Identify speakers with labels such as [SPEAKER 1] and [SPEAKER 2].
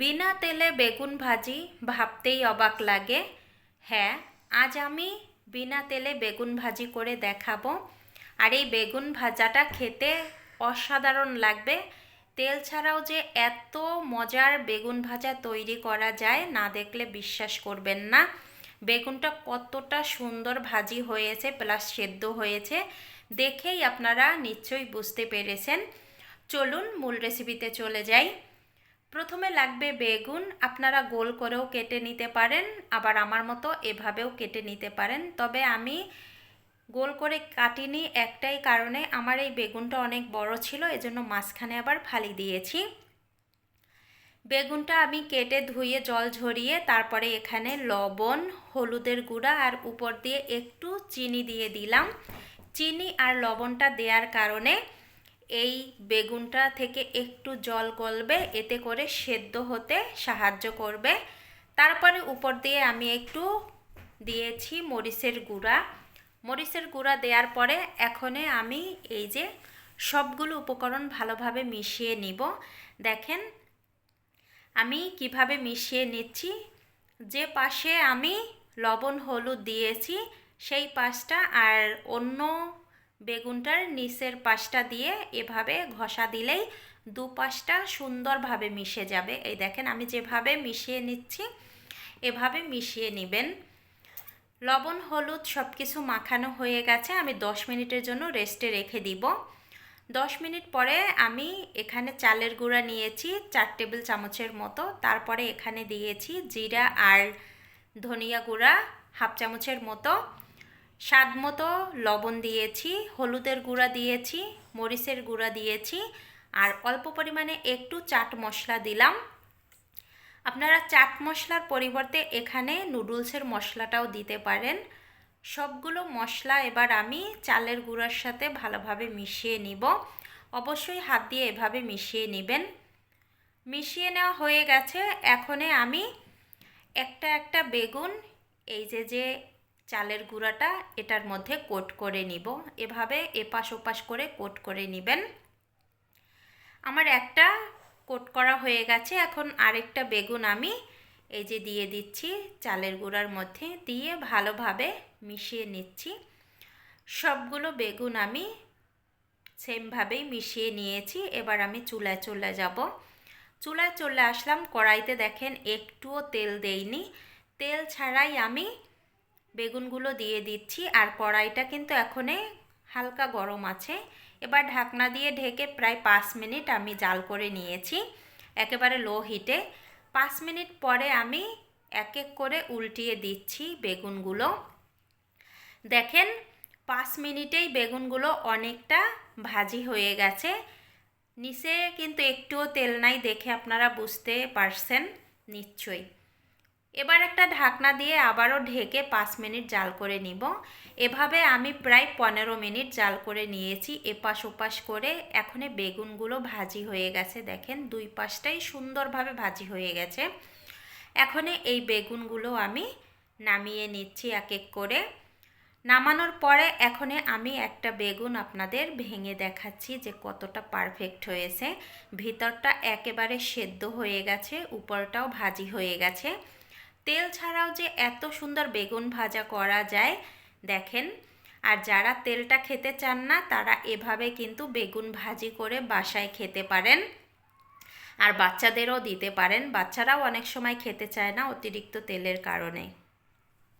[SPEAKER 1] বিনা তেলে বেগুন ভাজি ভাবতেই অবাক লাগে। হ্যাঁ আজ আমি বিনা তেলে বেগুন ভাজি করে দেখাবো। আর এই বেগুন ভাজাটা খেতে অসাধারণ লাগবে। তেল ছাড়াও যে এত মজার বেগুন ভাজা তৈরি করা যায়, না দেখলে বিশ্বাস করবেন না। বেগুনটা কতটা সুন্দর ভাজি হয়েছে, প্লাস সেদ্ধ হয়েছে, দেখেই আপনারা নিশ্চয়ই বুঝতে পেরেছেন। চলুন মূল রেসিপিতে চলে যাই। প্রথমে লাগবে বেগুন, আপনারা গোল করেও কেটে নিতে পারেন, আবার আমার মতো এভাবেও কেটে নিতে পারেন। তবে আমি গোল করে কাটিনি একটাই কারণে, আমার এই বেগুনটা অনেক বড় ছিল, এজন্য মাঝখানে আবার ফালি দিয়েছি। বেগুনটা আমি কেটে ধুয়ে জল ঝরিয়ে তারপরে এখানে লবণ, হলুদের গুঁড়া আর উপর দিয়ে একটু চিনি দিয়ে দিলাম। চিনি আর লবণটা দেওয়ার কারণে এই বেগুনটা থেকে একটু জল গলবে, এতে করে সেদ্ধ হতে সাহায্য করবে। তারপরে উপর দিয়ে আমি একটু দিয়েছি মরিচের গুঁড়া। মরিচের গুঁড়া দেওয়ার পরে এখনে আমি এই যে সবগুলো উপকরণ ভালোভাবে মিশিয়ে নিব। দেখেন, আমি কীভাবে মিশিয়ে নিচ্ছি। যে পাশে আমি লবণ, হলুদ দিয়েছি, সেই পাশটা আর অন্য বেগুনটার নিচের পাশটা দিয়ে এভাবে ঘষা দিলেই দু পাশটা সুন্দরভাবে মিশে যাবে। এই দেখেন, আমি যেভাবে মিশিয়ে নিচ্ছি, এভাবে মিশিয়ে নেবেন। লবণ, হলুদ সব কিছু মাখানো হয়ে গেছে, আমি দশ মিনিটের জন্য রেস্টে রেখে দিব। দশ মিনিট পরে আমি এখানে চালের গুঁড়া নিয়েছি, চার টেবিল চামচের মতো। তারপরে এখানে দিয়েছি জিরা আর ধনিয়া গুঁড়া, হাফ চামচের মতো। স্বাদ মতো লবণ দিয়েছি, হলুদের গুঁড়া দিয়েছি, মরিচের গুঁড়া দিয়েছি, আর অল্প পরিমাণে একটু চাট মশলা দিলাম। আপনারা চাট মশলার পরিবর্তে এখানে নুডলসের মশলাটাও দিতে পারেন। সবগুলো মশলা এবার আমি চালের গুঁড়ার সাথে ভালোভাবে মিশিয়ে নিব। অবশ্যই হাত দিয়ে এভাবে মিশিয়ে নেবেন। মিশিয়ে নেওয়া হয়ে গেছে। এখনে আমি একটা একটা বেগুন, এই যে যে চালের গুঁড়াটা এটার মধ্যে কোট করে নিব। এভাবে এপাশ ওপাশ করে কোট করে নেবেন। আমার একটা কোট করা হয়ে গেছে। এখন আরেকটা বেগুন আমি এই যে দিয়ে দিচ্ছি চালের গুঁড়ার মধ্যে দিয়ে ভালোভাবে মিশিয়ে নিচ্ছি। সবগুলো বেগুন আমি সেমভাবেই মিশিয়ে নিয়েছি। এবার আমি চুলায় চলে যাব। চুলায় চলে আসলাম। কড়াইতে দেখেন একটুও তেল দেইনি। তেল ছাড়াই আমি বেগুনগুলো দিয়ে দিচ্ছি আর কড়াইটা কিন্তু এখনে হালকা গরম আছে। এবার ঢাকনা দিয়ে ঢেকে প্রায় পাঁচ মিনিট আমি জাল করে নিয়েছি, একেবারে লো হিটে। পাঁচ মিনিট পরে আমি এক এক করে উল্টিয়ে দিচ্ছি বেগুনগুলো। দেখেন, পাঁচ মিনিটেই বেগুনগুলো অনেকটা ভাজি হয়ে গেছে। নিচে কিন্তু একটুও তেল নাই দেখে আপনারা বুঝতে পারছেন, নিশ্চয়ই। এবার একটা ঢাকনা দিয়ে আবারও ঢেকে পাঁচ মিনিট জাল করে নিব। এভাবে আমি প্রায় পনেরো মিনিট জাল করে নিয়েছি এপাশ ওপাশ করে। এখনে বেগুনগুলো ভাজি হয়ে গেছে, দেখেন দুই পাশটাই সুন্দরভাবে ভাজি হয়ে গেছে। এখনে এই বেগুনগুলো আমি নামিয়ে নিচ্ছি এক এক করে। নামানোর পরে এখনে আমি একটা বেগুন আপনাদের ভেঙে দেখাচ্ছি যে কতটা পারফেক্ট হয়েছে। ভিতরটা একেবারে সেদ্ধ হয়ে গেছে, উপরটাও ভাজি হয়ে গেছে। তেল ছাড়াও যে এত সুন্দর বেগুন ভাজা করা যায়, দেখেন। আর যারা তেলটা খেতে চান না, তারা এভাবে কিন্তু বেগুন ভাজি করে বাসায় খেতে পারেন। আর বাচ্চাদেরও দিতে পারেন। বাচ্চারাও অনেক সময় খেতে চায় না অতিরিক্ত তেলের কারণে।